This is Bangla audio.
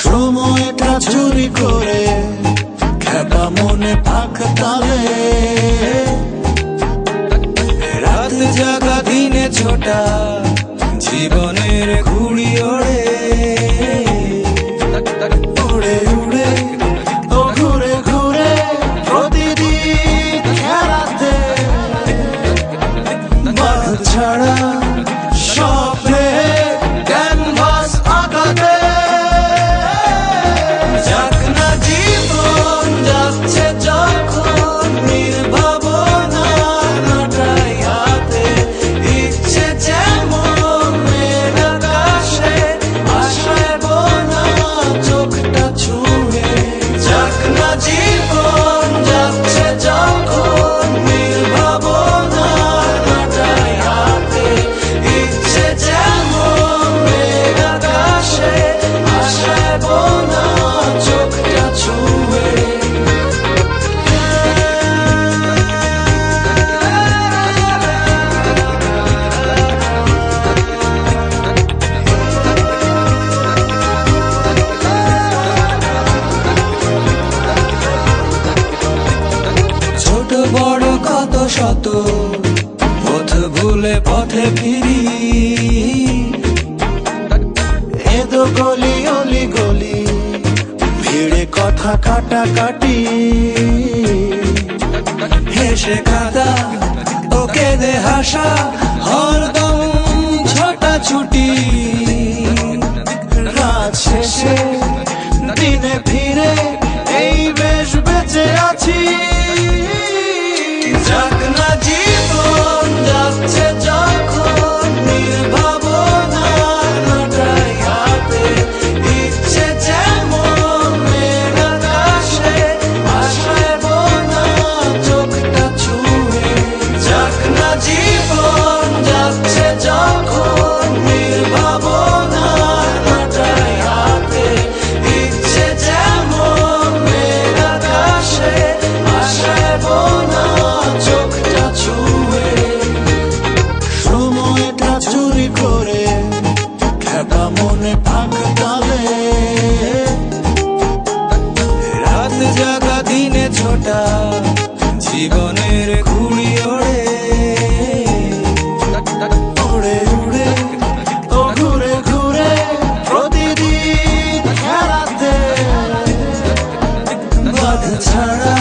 সময়টা চুরি করে খেপা মনে পাক তালে। জাগা দিনে ছোটা জীবনের ঘুড়ি ছাড়া শত পথ ভুলে পথে ফিরি। এদো গলি, অলি গলি, ভিড়ে কথা কাটা কাটি হেসে কাদা, ওকে দে হাসা হরদম ছোটা ছুটি। রাত শেষে দিনে ফিরে এই বেশ বেঁচে আছি। ছোটা জীবনের ঘুড়ি ওড়ে। উড়ে উড়ে ও ঘুরে ঘুরে প্রতিদিন খেলাতে। বাধা ছাড়া